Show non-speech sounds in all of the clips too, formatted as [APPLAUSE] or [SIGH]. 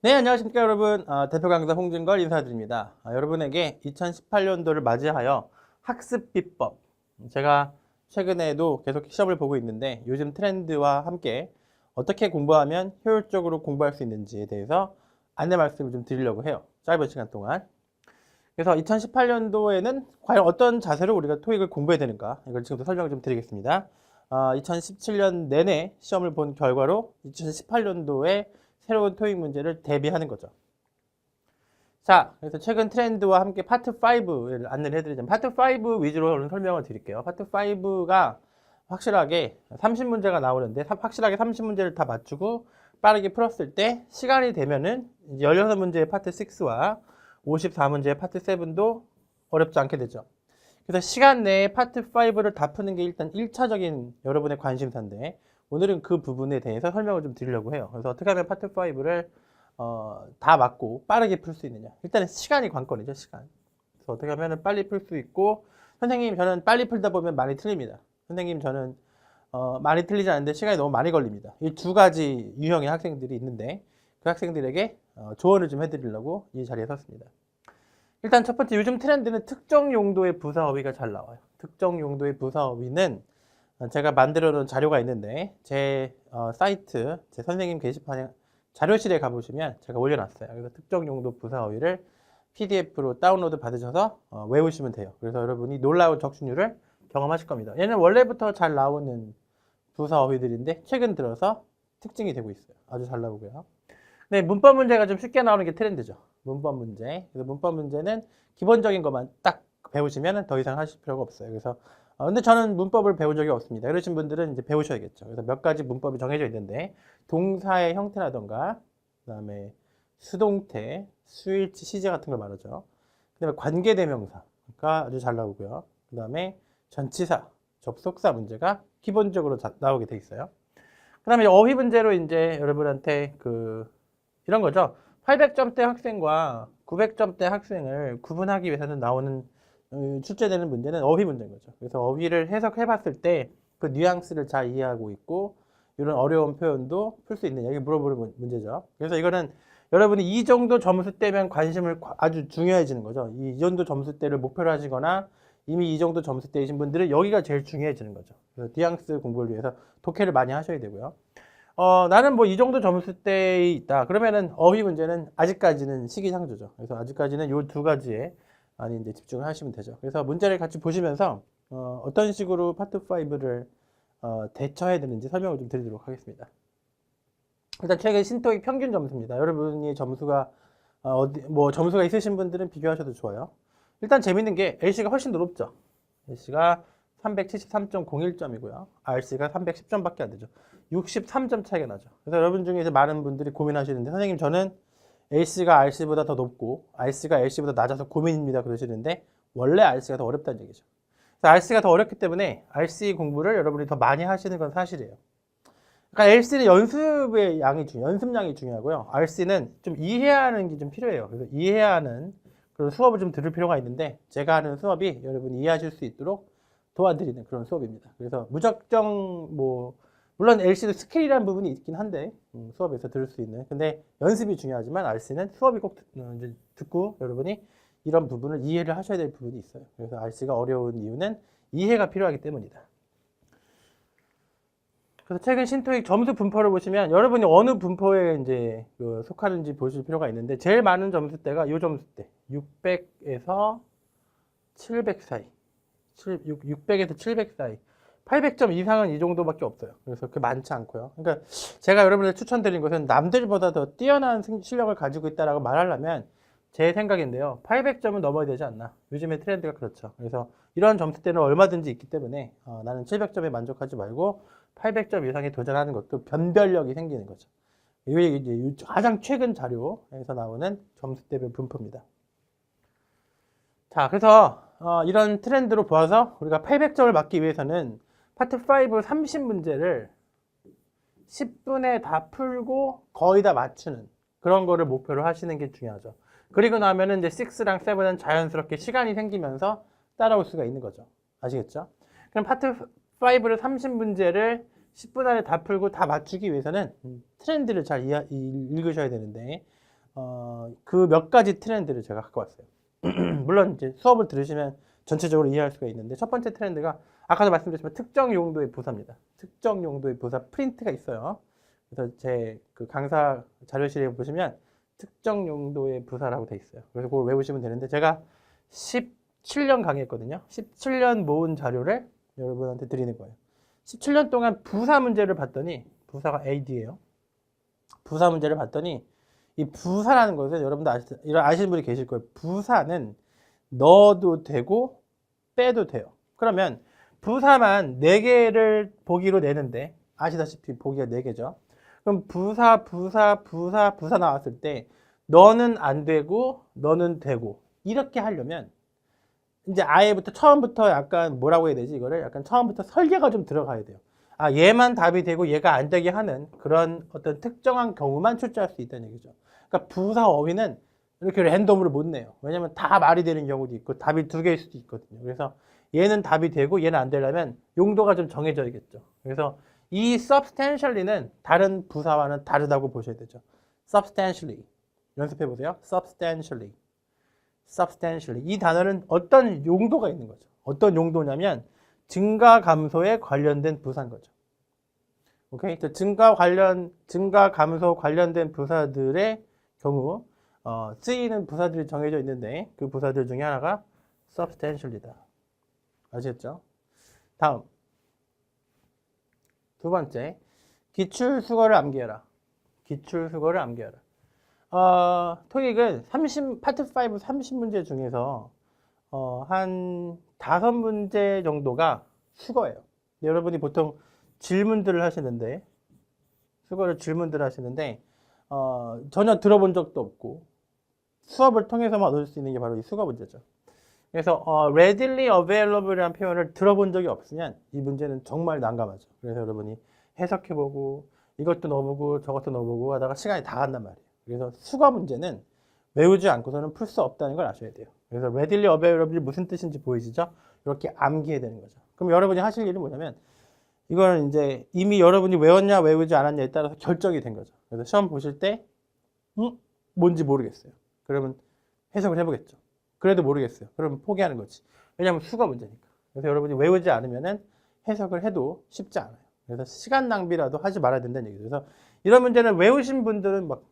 네, 안녕하십니까 여러분. 아, 대표 강사 홍진걸 인사드립니다. 아, 여러분에게 2018년도를 맞이하여 학습 비법. 제가 최근에도 계속 시험을 보고 있는데 요즘 트렌드와 함께 어떻게 공부하면 효율적으로 공부할 수 있는지에 대해서 안내 말씀을 좀 드리려고 해요. 짧은 시간 동안. 그래서 2018년도에는 과연 어떤 자세로 우리가 토익을 공부해야 되는가 이걸 지금부터 설명을 좀 드리겠습니다. 아, 2017년 내내 시험을 본 결과로 2018년도에 새로운 토익 문제를 대비하는 거죠. 자, 그래서 최근 트렌드와 함께 파트 5를 안내를 해드리자면 파트 5 위주로 오늘 설명을 드릴게요. 파트 5가 확실하게 30문제가 나오는데 사- 확실하게 30문제를 다 맞추고 빠르게 풀었을 때 시간이 되면은 16문제의 파트 6와 54문제의 파트 7도 어렵지 않게 되죠. 그래서 시간 내에 파트 5를 다 푸는 게 일단 1차적인 여러분의 관심사인데 오늘은 그 부분에 대해서 설명을 좀 드리려고 해요. 그래서 어떻게 하면 파트 5를 어, 다 맞고 빠르게 풀 수 있느냐. 일단은 시간이 관건이죠, 시간. 그래서 어떻게 하면 빨리 풀 수 있고 선생님 저는 빨리 풀다 보면 많이 틀립니다. 선생님 저는 어, 많이 틀리지 않는데 시간이 너무 많이 걸립니다. 이 두 가지 유형의 학생들이 있는데 그 학생들에게 어, 조언을 좀 해드리려고 이 자리에 섰습니다. 일단 첫 번째 요즘 트렌드는 특정 용도의 부사 어휘가 잘 나와요. 특정 용도의 부사 어휘는 어, 제가 만들어 놓은 자료가 있는데 제 어, 사이트 제 선생님 게시판에 자료실에 가보시면 제가 올려놨어요. 그래서 특정 용도 부사 어휘를 PDF로 다운로드 받으셔서 어, 외우시면 돼요. 그래서 여러분이 놀라운 적중률을 경험하실 겁니다. 얘는 원래부터 잘 나오는 부사 어휘들인데 최근 들어서 특징이 되고 있어요. 아주 잘 나오고요. 네, 문법 문제가 좀 쉽게 나오는 게 트렌드죠. 문법 문제. 그래서 문법 문제는 기본적인 것만 딱 배우시면 더 이상 하실 필요가 없어요. 그래서 어, 근데 저는 문법을 배운 적이 없습니다. 이러신 분들은 이제 배우셔야겠죠. 그래서 몇 가지 문법이 정해져 있는데 동사의 형태라던가 그다음에 수동태, 수일치, 시제 같은 걸 말하죠. 그다음에 관계대명사가 아주 잘 나오고요. 그다음에 전치사, 접속사 문제가 기본적으로 자- 나오게 돼 있어요. 그다음에 어휘 문제로 이제 여러분한테 그 이런 거죠. 800점대 학생과 900점대 학생을 구분하기 위해서는 나오는 어, 출제되는 문제는 어휘 문제인 거죠. 그래서 어휘를 해석해 봤을 때 그 뉘앙스를 잘 이해하고 있고 이런 어려운 표현도 풀 수 있느냐 이게 물어보는 문- 문제죠. 그래서 이거는 여러분이 이 정도 점수대면 관심을 과- 아주 중요해지는 거죠. 이 정도 점수대를 목표로 하시거나 이미 이 정도 점수대이신 분들은 여기가 제일 중요해지는 거죠. 그래서 뉘앙스 공부를 위해서 독해를 많이 하셔야 되고요. 어, 나는 뭐 이 정도 점수대에 있다. 그러면은 어휘 문제는 아직까지는 시기상조죠. 그래서 아직까지는 요두 가지에 많이 이제 집중을 하시면 되죠. 그래서 문제를 같이 보시면서 어, 어떤 식으로 파트 5를 어, 대처해야 되는지 설명을 좀 드리도록 하겠습니다. 일단 최근 신토익 평균 점수입니다. 여러분이 점수가 어, 어디 뭐 점수가 있으신 분들은 비교하셔도 좋아요. 일단 재밌는 게 LC가 훨씬 더 높죠. LC가 373.01점이고요. RC가 310점밖에 안 되죠. 63점 차이가 나죠. 그래서 여러분 중에서 많은 분들이 고민하시는데 선생님 저는 LC가 RC보다 더 높고 RC가 LC보다 낮아서 고민입니다 그러시는데 원래 RC가 더 어렵다는 얘기죠. RC가 더 어렵기 때문에 RC 공부를 여러분이 더 많이 하시는 건 사실이에요. 그러니까 LC는 연습의 양이 중, 연습량이 중요하고요. RC는 좀 이해해야 하는 게 좀 필요해요. 그래서 이해해야 하는 그런 수업을 좀 들을 필요가 있는데 제가 하는 수업이 여러분이 이해하실 수 있도록 도와드리는 그런 수업입니다. 그래서 무작정 뭐 물론 LC도 스킬이라는 부분이 있긴 한데 음, 수업에서 들을 수 있는 근데 연습이 중요하지만 RC는 수업이 꼭 이제 듣고 여러분이 이런 부분을 이해를 하셔야 될 부분이 있어요. 그래서 RC가 어려운 이유는 이해가 필요하기 때문이다. 그래서 최근 신토익 점수 분포를 보시면 여러분이 어느 분포에 이제 그 속하는지 보실 필요가 있는데 제일 많은 점수대가 이 점수대 600에서 700 사이 7, 600에서 700 사이 800점 이상은 이 정도밖에 없어요. 그래서 그렇게 많지 않고요. 그러니까 제가 여러분들 추천드린 것은 남들보다 더 뛰어난 생- 실력을 가지고 있다라고 말하려면 제 생각인데요. 800점은 넘어야 되지 않나. 요즘의 트렌드가 그렇죠. 그래서 이런 점수대는 얼마든지 있기 때문에 어, 나는 700점에 만족하지 말고 800점 이상에 도전하는 것도 변별력이 생기는 거죠. 이게 이제 요- 가장 최근 자료에서 나오는 점수대별 분포입니다. 자, 그래서 어, 이런 트렌드로 보아서 우리가 800점을 맞기 위해서는 파트 5 30문제를 10분에 다 풀고 거의 다 맞추는 그런 거를 목표로 하시는 게 중요하죠. 그리고 나면은 이제 6랑 7은 자연스럽게 시간이 생기면서 따라올 수가 있는 거죠. 아시겠죠? 그럼 파트 5를 30문제를 10분 안에 다 풀고 다 맞추기 위해서는 음, 트렌드를 잘 이해, 이- 읽으셔야 되는데 어, 그 몇 가지 트렌드를 제가 갖고 왔어요. [CLEARS THROAT] 물론 이제 수업을 들으시면 전체적으로 이해할 수가 있는데 첫 번째 트렌드가 아까도 말씀드렸지만 특정 용도의 부사입니다. 특정 용도의 부사 프린트가 있어요. 그래서 제 그 강사 자료실에 보시면 특정 용도의 부사라고 돼 있어요. 그래서 그걸 외우시면 되는데 제가 17년 강의했거든요. 17년 모은 자료를 여러분한테 드리는 거예요. 17년 동안 부사 문제를 봤더니 부사가 AD예요. 부사 문제를 봤더니 이 부사라는 것은 여러분도 아시, 이런 아시는 분이 계실 거예요. 부사는 넣어도 되고 빼도 돼요. 그러면 부사만 4개를 보기로 내는데 아시다시피 보기가 4개죠. 그럼 부사, 부사, 부사, 부사 나왔을 때 너는 안 되고 너는 되고 이렇게 하려면 이제 아예부터 처음부터 약간 뭐라고 해야 되지 이거를 약간 처음부터 설계가 좀 들어가야 돼요. 아 얘만 답이 되고 얘가 안 되게 하는 그런 어떤 특정한 경우만 출제할 수 있다는 얘기죠. 그러니까 부사 어휘는 이렇게 랜덤으로 못 내요. 왜냐면 다 말이 되는 경우도 있고 답이 두 개일 수도 있거든요. 그래서 얘는 답이 되고 얘는 안 되려면 용도가 좀 정해져야겠죠. 그래서 이 substantially는 다른 부사와는 다르다고 보셔야 되죠. substantially 연습해 보세요. substantially, substantially 이 단어는 어떤 용도가 있는 거죠. 어떤 용도냐면 증가 감소에 관련된 부사인 거죠. 오케이, 그 증가 관련 증가 감소 관련된 부사들의 경우 어, 쓰이는 부사들이 정해져 있는데 그 부사들 중에 하나가 substantially다. 아시겠죠? 다음 두 번째 기출 수거를 암기해라. 기출 수거를 암기해라. 어, 토익은 30 파트 5 30문제 중에서 어, 한 다섯 문제 정도가 수거예요. 여러분이 보통 질문들을 하시는데 수거를 질문들을 하시는데 어, 전혀 들어본 적도 없고 수업을 통해서만 얻을 수 있는 게 바로 이 수거 문제죠. 그래서 어, readily available이라는 표현을 들어본 적이 없으면 이 문제는 정말 난감하죠. 그래서 여러분이 해석해보고 이것도 넣어보고 저것도 넣어보고 하다가 시간이 다 간단 말이에요. 그래서 수거 문제는 외우지 않고서는 풀 수 없다는 걸 아셔야 돼요. 그래서 readily available이 무슨 뜻인지 보이시죠? 이렇게 암기해야 되는 거죠. 그럼 여러분이 하실 일은 뭐냐면 이거는 이제 이미 여러분이 외웠냐 외우지 않았냐에 따라서 결정이 된 거죠. 그래서 시험 보실 때 음? 뭔지 모르겠어요. 그러면 해석을 해보겠죠. 그래도 모르겠어요. 그러면 포기하는 거지. 왜냐하면 수가 문제니까. 그래서 여러분이 외우지 않으면은 해석을 해도 쉽지 않아요. 그래서 시간 낭비라도 하지 말아야 된다는 얘기죠. 그래서 이런 문제는 외우신 분들은 막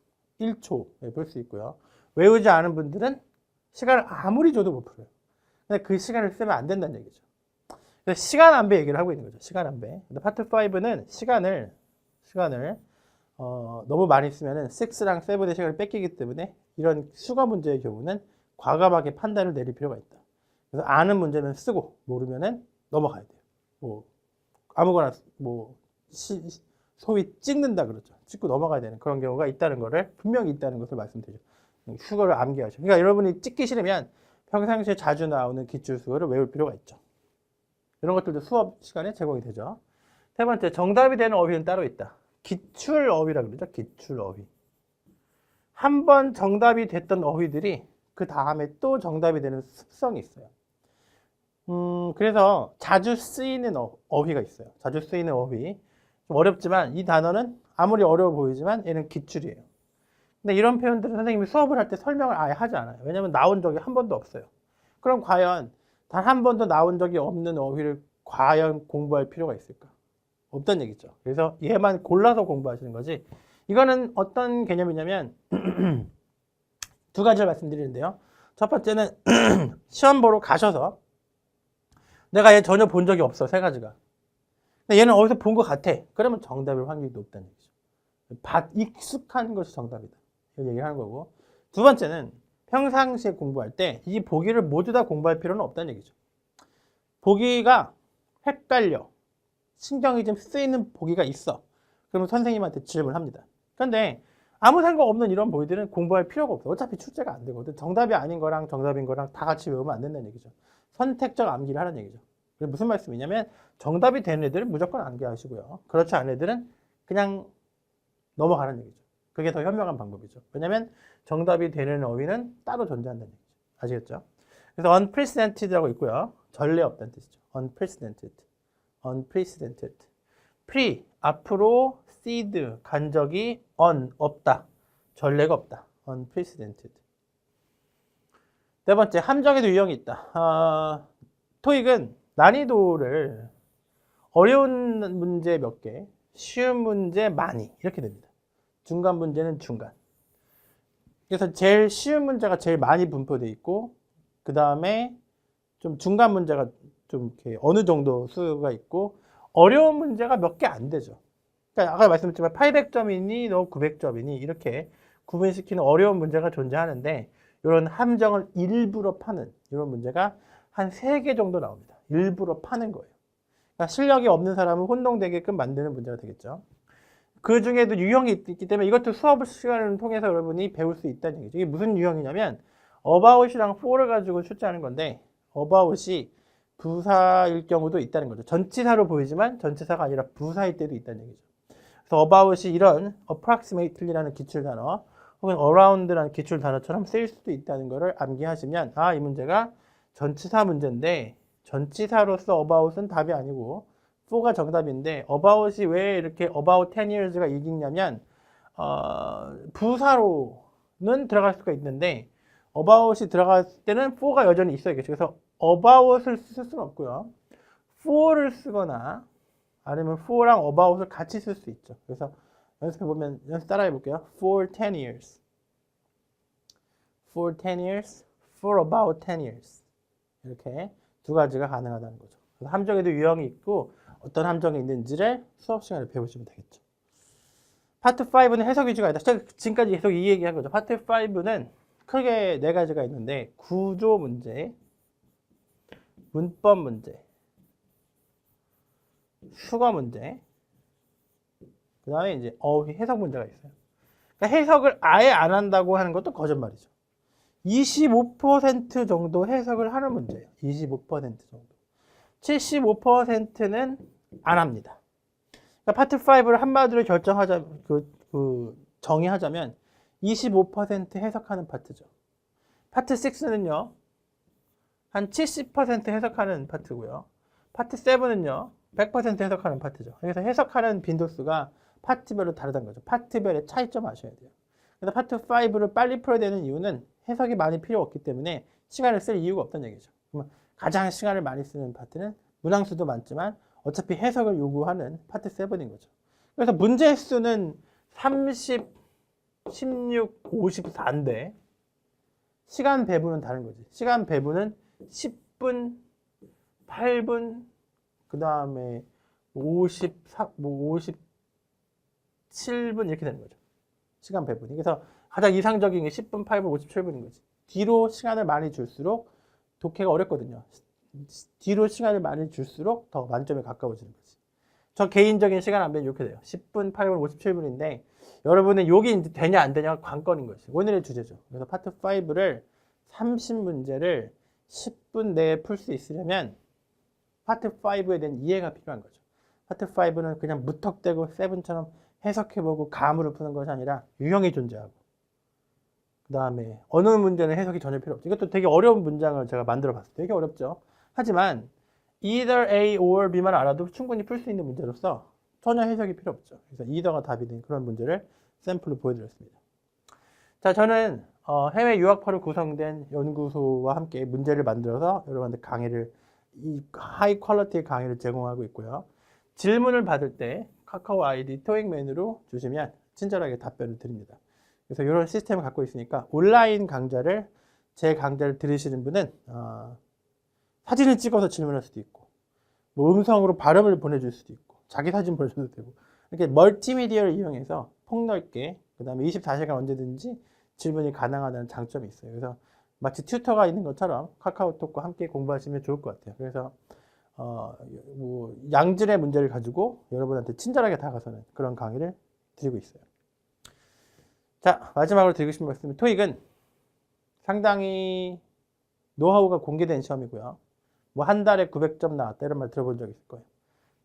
1초 볼수 있고요. 외우지 않은 분들은 시간을 아무리 줘도 못 풀어요. 근데 그 시간을 쓰면 안 된다는 얘기죠. 그래서 시간 안배 얘기를 하고 있는 거죠. 시간 안배. 근데 파트 5는 시간을 시간을 어, 너무 많이 쓰면은 6랑 7의 시간을 뺏기기 때문에 이런 수거 문제의 경우는 과감하게 판단을 내릴 필요가 있다. 그래서 아는 문제는 쓰고 모르면은 넘어가야 돼요. 뭐 아무거나 뭐 시, 소위 찍는다 그러죠. 찍고 넘어가야 되는 그런 경우가 있다는 거를 분명히 있다는 것을 말씀드리죠. 수거를 암기하죠. 그러니까 여러분이 찍기 싫으면 평상시에 자주 나오는 기출 수거를 외울 필요가 있죠. 이런 것들도 수업 시간에 제공이 되죠. 세 번째, 정답이 되는 어휘는 따로 있다. 기출 어휘라 그러죠. 기출 어휘. 한 번 정답이 됐던 어휘들이 그 다음에 또 정답이 되는 습성이 있어요. 음, 그래서 자주 쓰이는 어, 어휘가 있어요. 자주 쓰이는 어휘. 좀 어렵지만 이 단어는 아무리 어려워 보이지만 얘는 기출이에요. 근데 이런 표현들은 선생님이 수업을 할 때 설명을 아예 하지 않아요. 왜냐하면 나온 적이 한 번도 없어요. 그럼 과연 단 한 번도 나온 적이 없는 어휘를 과연 공부할 필요가 있을까? 없다는 얘기죠. 그래서 얘만 골라서 공부하시는 거지. 이거는 어떤 개념이냐면 [CLEARS THROAT] 두 가지를 말씀드리는데요. 첫 번째는 [CLEARS THROAT] 시험 보러 가셔서 내가 얘 전혀 본 적이 없어 세 가지가. 근데 얘는 어디서 본 것 같아. 그러면 정답일 확률이 높다는 얘기죠. 바, 익숙한 것이 정답이다. 이런 얘기를 하는 거고. 두 번째는 평상시에 공부할 때 이 보기를 모두 다 공부할 필요는 없다는 얘기죠. 보기가 헷갈려. 신경이 좀 쓰이는 보기가 있어. 그러면 선생님한테 질문합니다. 그런데 아무 생각 없는 이런 보기들은 공부할 필요가 없어. 어차피 출제가 안 되거든. 정답이 아닌 거랑 정답인 거랑 다 같이 외우면 안 된다는 얘기죠. 선택적 암기를 하라는 얘기죠. 그게 무슨 말씀이냐면 정답이 되는 애들은 무조건 암기하시고요. 그렇지 않은 애들은 그냥 넘어가는 얘기죠. 그게 더 현명한 방법이죠. 왜냐하면 정답이 되는 어휘는 따로 존재한다는 얘기죠. 아시겠죠? 그래서 unprecedented라고 있고요. 전례 없다는 뜻이죠. unprecedented, unprecedented. pre 앞으로 seed 간 적이 on 없다. 전례가 없다. unprecedented. 네 번째, 함정에도 유형이 있다. 아, 토익은 난이도를 어려운 문제 몇 개, 쉬운 문제 많이 이렇게 됩니다. 중간 문제는 중간. 그래서 제일 쉬운 문제가 제일 많이 분포돼 있고 그 다음에 좀 중간 문제가 좀 이렇게 어느 정도 수가 있고 어려운 문제가 몇 개 안 되죠. 그러니까 아까 말씀드렸지만 800점이니 너 900점이니 이렇게 구분시키는 어려운 문제가 존재하는데 이런 함정을 일부러 파는 이런 문제가 한 세 개 정도 나옵니다. 일부러 파는 거예요. 그러니까 실력이 없는 사람은 혼동되게끔 만드는 문제가 되겠죠. 그 중에도 유형이 있- 있기 때문에 이것도 수업 시간을 통해서 여러분이 배울 수 있다는 얘기죠. 이게 무슨 유형이냐면 about이랑 for를 가지고 출제하는 건데 about이 부사일 경우도 있다는 거죠. 전치사로 보이지만 전치사가 아니라 부사일 때도 있다는 얘기죠. 그래서 about이 이런 approximately라는 기출 단어 혹은 around라는 기출 단어처럼 쓰일 수도 있다는 것을 암기하시면 아, 이 문제가 전치사 문제인데 전치사로서 about은 답이 아니고 for가 정답인데 about이 왜 이렇게 about 10 years가 이기냐면 어, 부사로는 들어갈 수가 있는데 about이 들어갔을 때는 for가 여전히 있어야겠죠. 그래서 about을 쓸 수는 없고요. for를 쓰거나 아니면 for랑 about을 같이 쓸 수 있죠. 그래서 연습해 보면 연습 따라해 볼게요. For 10 years. For 10 years. For about 10 years. 이렇게 두 가지가 가능하다는 거죠. 그래서 함정에도 유형이 있고 어떤 함정이 있는지를 수업 시간에 배우시면 되겠죠. 파트 5는 해석 위주가 아니다. 제가 지금까지 계속 이 얘기한 거죠. 파트 5는 크게 네 가지가 있는데 구조 문제, 문법 문제, 수거 문제, 그 다음에 이제 어휘 해석 문제가 있어요. 그러니까 해석을 아예 안 한다고 하는 것도 거짓말이죠. 25% 정도 해석을 하는 문제예요. 25% 정도. 75%는 안 합니다. 그러니까 파트 5를 한마디로 결정하자, 그, 그 정의하자면 25% 해석하는 파트죠. 파트 6는요, 한 70% 해석하는 파트고요. 파트 7은요, 100% 해석하는 파트죠. 그래서 해석하는 빈도수가 파트별로 다르다는 거죠. 파트별의 차이점 아셔야 돼요. 그래서 파트 5를 빨리 풀어야 되는 이유는 해석이 많이 필요 없기 때문에 시간을 쓸 이유가 없다는 얘기죠. 그러면 가장 시간을 많이 쓰는 파트는 문항수도 많지만 어차피 해석을 요구하는 파트 7인 거죠. 그래서 문제 수는 30, 16, 54인데 시간 배분은 다른 거지. 시간 배분은 10분, 8분, 그 다음에 54, 뭐 57분 이렇게 되는 거죠. 시간 배분이. 그래서 가장 이상적인 게 10분, 8분, 57분인 거지. 뒤로 시간을 많이 줄수록 독해가 어렵거든요. 뒤로 시간을 많이 줄수록 더 만점에 가까워지는 거지. 저 개인적인 시간 안배는 이렇게 돼요. 10분, 8분, 57분인데 여러분은 여기 이제 되냐 안 되냐가 관건인 거지. 오늘의 주제죠. 그래서 파트 5를 30문제를 10분 내에 풀 수 있으려면 파트 5에 대한 이해가 필요한 거죠. 파트 5는 그냥 무턱대고 세븐처럼 해석해보고 감으로 푸는 것이 아니라 유형이 존재하고 그 다음에 어느 문제는 해석이 전혀 필요 없죠. 이것도 되게 어려운 문장을 제가 만들어 봤어요. 되게 어렵죠. 하지만 either A or B만 알아도 충분히 풀 수 있는 문제로서 전혀 해석이 필요 없죠. 그래서 either가 답이 된 그런 문제를 샘플로 보여드렸습니다. 자, 저는 어, 해외 유학파로 구성된 연구소와 함께 문제를 만들어서 여러분한테 강의를 이 하이 퀄리티의 강의를 제공하고 있고요. 질문을 받을 때 카카오 아이디 토익 메뉴로 주시면 친절하게 답변을 드립니다. 그래서 이런 시스템을 갖고 있으니까 온라인 강좌를 제 강좌를 들으시는 분은 어, 사진을 찍어서 질문할 수도 있고 뭐 음성으로 발음을 보내줄 수도 있고 자기 사진 보내줘도 되고 이렇게 멀티미디어를 이용해서 폭넓게 그 다음에 24시간 언제든지 질문이 가능하다는 장점이 있어요. 그래서 마치 튜터가 있는 것처럼 카카오톡과 함께 공부하시면 좋을 것 같아요. 그래서 어, 뭐 양질의 문제를 가지고 여러분한테 친절하게 다가서는 그런 강의를 드리고 있어요. 자, 마지막으로 드리고 싶은 말씀은 토익은 상당히 노하우가 공개된 시험이고요. 뭐 한 달에 900점 나왔다 이런 말 들어본 적 있을 거예요.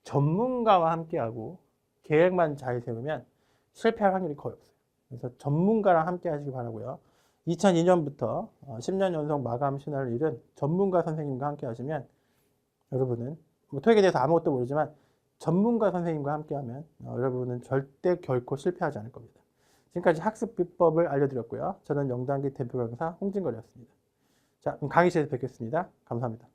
전문가와 함께하고 계획만 잘 세우면 실패할 확률이 거의 없어요. 그래서 전문가랑 함께 하시기 바라고요. 2002년부터 10년 연속 마감 신화를 이룬 전문가 선생님과 함께 하시면 여러분은 뭐 토익에 대해서 아무것도 모르지만 전문가 선생님과 함께 하면 어, 여러분은 절대 결코 실패하지 않을 겁니다. 지금까지 학습 비법을 알려드렸고요. 저는 영단기 대표 강사 홍진걸이었습니다. 자, 강의실에서 뵙겠습니다. 감사합니다.